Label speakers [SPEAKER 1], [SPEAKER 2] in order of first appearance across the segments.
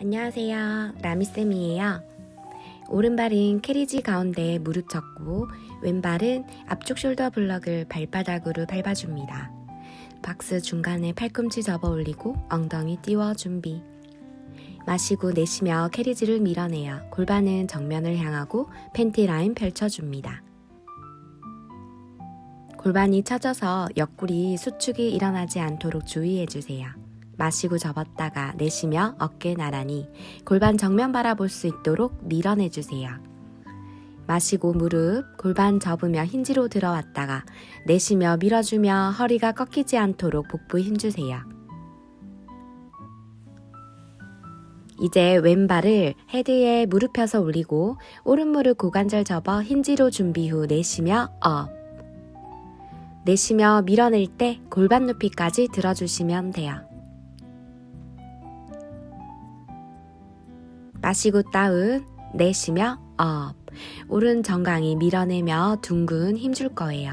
[SPEAKER 1] 안녕하세요. 라미쌤이에요. 오른발은 캐리지 가운데 무릎 접고 왼발은 앞쪽 숄더 블럭을 발바닥으로 밟아줍니다. 박스 중간에 팔꿈치 접어 올리고 엉덩이 띄워 준비. 마시고 내쉬며 캐리지를 밀어내요. 골반은 정면을 향하고 팬티 라인 펼쳐줍니다. 골반이 처져서 옆구리 수축이 일어나지 않도록 주의해주세요. 마시고 접었다가 내쉬며 어깨 나란히 골반 정면 바라볼 수 있도록 밀어내주세요. 마시고 무릎, 골반 접으며 힌지로 들어왔다가 내쉬며 밀어주며 허리가 꺾이지 않도록 복부 힘주세요. 이제 왼발을 헤드에 무릎 펴서 올리고 오른 무릎 고관절 접어 힌지로 준비 후 내쉬며 업. 내쉬며 밀어낼 때 골반 높이까지 들어주시면 돼요. 마시고 다운, 내쉬며 업. 오른 정강이 밀어내며 둥근 힘줄 거예요.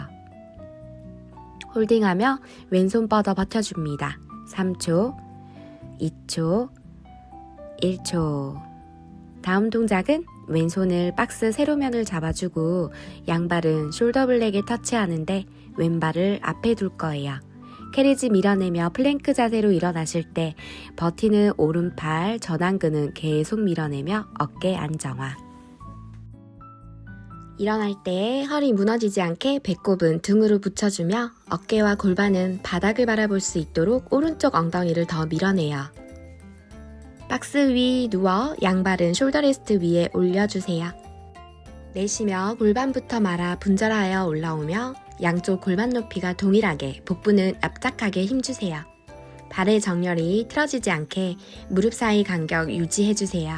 [SPEAKER 1] 홀딩하며 왼손 뻗어 버텨줍니다. 3초, 2초, 1초. 다음 동작은 왼손을 박스 세로면을 잡아주고 양발은 숄더 블랙에 터치하는데 왼발을 앞에 둘 거예요. 캐리지 밀어내며 플랭크 자세로 일어나실 때 버티는 오른팔 전완근은 계속 밀어내며 어깨 안정화. 일어날 때 허리 무너지지 않게 배꼽은 등으로 붙여주며 어깨와 골반은 바닥을 바라볼 수 있도록 오른쪽 엉덩이를 더 밀어내요. 박스 위 누워 양발은 숄더레스트 위에 올려주세요. 내쉬며 골반부터 말아 분절하여 올라오며 양쪽 골반 높이가 동일하게 복부는 납작하게 힘주세요. 발의 정렬이 틀어지지 않게 무릎 사이 간격 유지해주세요.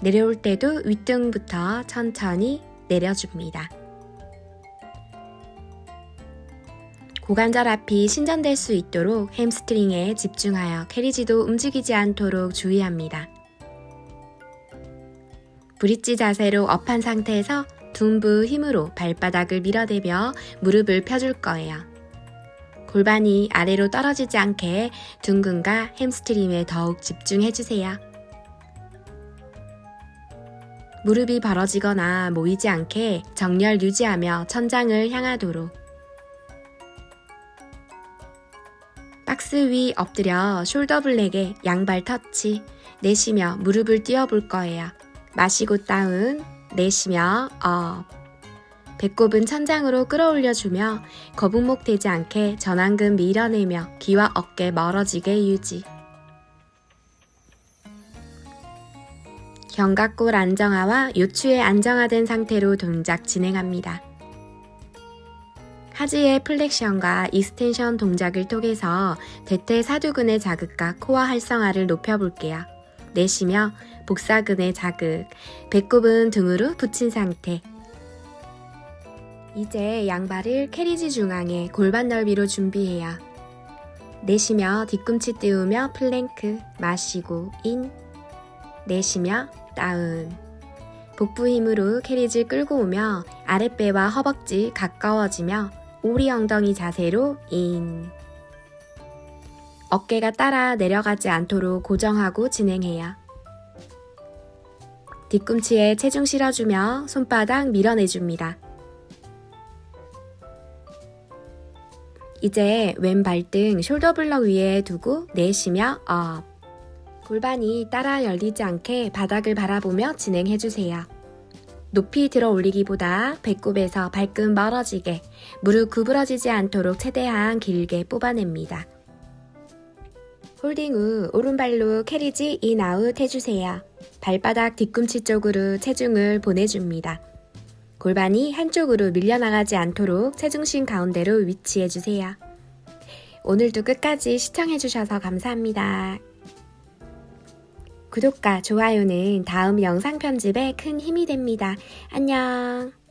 [SPEAKER 1] 내려올 때도 윗등부터 천천히 내려줍니다. 고관절 앞이 신전될 수 있도록 햄스트링에 집중하여 캐리지도 움직이지 않도록 주의합니다. 브릿지 자세로 업한 상태에서 둔부 힘으로 발바닥을 밀어대며 무릎을 펴줄 거예요. 골반이 아래로 떨어지지 않게 둔근과 햄스트링에 더욱 집중해주세요. 무릎이 벌어지거나 모이지 않게 정렬 유지하며 천장을 향하도록 박스 위 엎드려 숄더 블랙에 양발 터치 내쉬며 무릎을 띄워볼 거예요. 마시고 다운 내쉬며 업 배꼽은 천장으로 끌어올려주며 거북목 되지 않게 전완근 밀어내며 귀와 어깨 멀어지게 유지 견갑골 안정화와 요추의 안정화된 상태로 동작 진행합니다. 하지의 플렉션과 익스텐션 동작을 통해서 대퇴 사두근의 자극과 코어 활성화를 높여볼게요. 내쉬며 복사근의 자극, 배꼽은 등으로 붙인 상태. 이제 양발을 캐리지 중앙에 골반 넓이로 준비해요. 내쉬며 뒤꿈치 띄우며 플랭크, 마시고 인, 내쉬며 다운. 복부 힘으로 캐리지 끌고 오며 아랫배와 허벅지 가까워지며 오리 엉덩이 자세로 인. 어깨가 따라 내려가지 않도록 고정하고 진행해요. 뒤꿈치에 체중 실어주며 손바닥 밀어내줍니다. 이제 왼 발등 숄더 블럭 위에 두고 내쉬며 업. 골반이 따라 열리지 않게 바닥을 바라보며 진행해주세요. 높이 들어 올리기보다 배꼽에서 발끝 멀어지게 무릎 구부러지지 않도록 최대한 길게 뽑아냅니다. 홀딩 후 오른발로 캐리지 인아웃 해주세요. 발바닥 뒤꿈치 쪽으로 체중을 보내줍니다. 골반이 한쪽으로 밀려나가지 않도록 체중심 가운데로 위치해주세요. 오늘도 끝까지 시청해주셔서 감사합니다. 구독과 좋아요는 다음 영상 편집에 큰 힘이 됩니다. 안녕!